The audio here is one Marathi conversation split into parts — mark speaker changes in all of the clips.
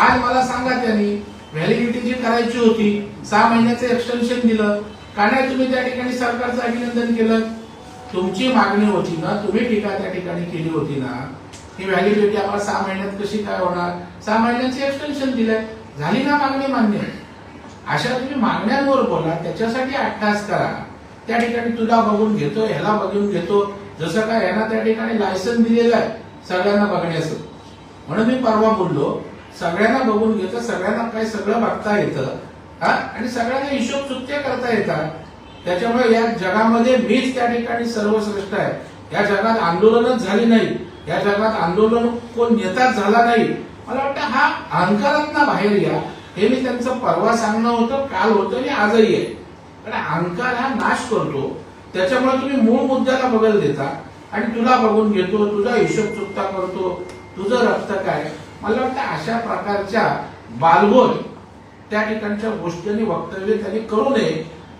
Speaker 1: आज मला सांगा त्यांनी व्हॅलिडिटी जी करायची होती सहा महिन्याचं एक्सटेन्शन दिलं. का नाही तुम्ही त्या ठिकाणी सरकारचं अभिनंदन केलं? तुमची मागणी होती ना तुम्ही टीका त्या ठिकाणी केली होती ना ही व्हॅलिडिटी आम्हाला सहा महिन्यात कशी काय होणार? सहा महिन्याचे एक्सटेन्शन दिलंय. झाली ना मागणी मान्य? अशा तुम्ही मागण्यांवर बोला त्याच्यासाठी अट्टास करा. त्या ठिकाणी तुला बघून घेतो ह्याला बघून घेतो. जसं काय यांना त्या ठिकाणी लायसन दिलेलं आहे सगळ्यांना बघण्याचं. म्हणून मी परवा बोललो सगळ्यांना बघून घेतं सगळ्यांना काय सगळं बघता येतं हा? आणि सगळ्यांना हिशोब चुकते करता येतात. त्याच्यामुळे या जगामध्ये मीच त्या ठिकाणी सर्वश्रेष्ठ आहे. या जगात आंदोलनच झाली नाही. या जगात आंदोलन कोण नेताच झाला नाही. मला वाटतं हा अहंकारातना बाहेर या. हे मी त्यांचं परवा सांगणं होतं काल होतं आणि आजही आहे. पण अहंकार हा नाश करतो. त्याच्यामुळे तुम्ही मूळ मुद्द्याला बगल देता. आणि तुला बघून घेतो तुझा हिशोब चुकता करतो. तुझं रक्त काय? मला वाटतं अशा प्रकारच्या बालगोल त्या ठिकाणच्या गोष्टींनी वक्तव्य त्यांनी करू नये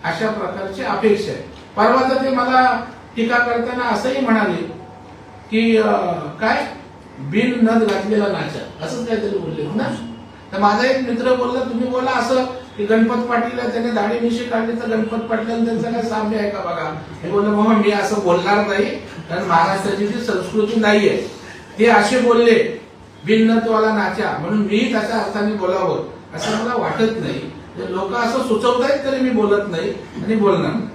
Speaker 1: अशा प्रकारची अपेक्षा आहे. परवा तर ते मला टीका करताना असंही म्हणाले की काय? बिन नद घातलेला नाचा असंच काहीतरी बोलले ना? तर माझा एक मित्र बोलला तुम्ही बोला असं की गणपत पाटीलला त्याने दाढी मिशी काढली तर गणपत पाटील त्यांचं काय साम्य आहे का बघा? हे बोललं मग मी असं बोलणार नाही कारण महाराष्ट्राची जी संस्कृती नाही आहे ते असे बोलले भिन्नत्वाला नाचा म्हणून मी त्याच्या अर्थाने बोलावं असं मला वाटत नाही लोक असं सुचवतायत तरी मी बोलत नाही आणि बोलणार नाही.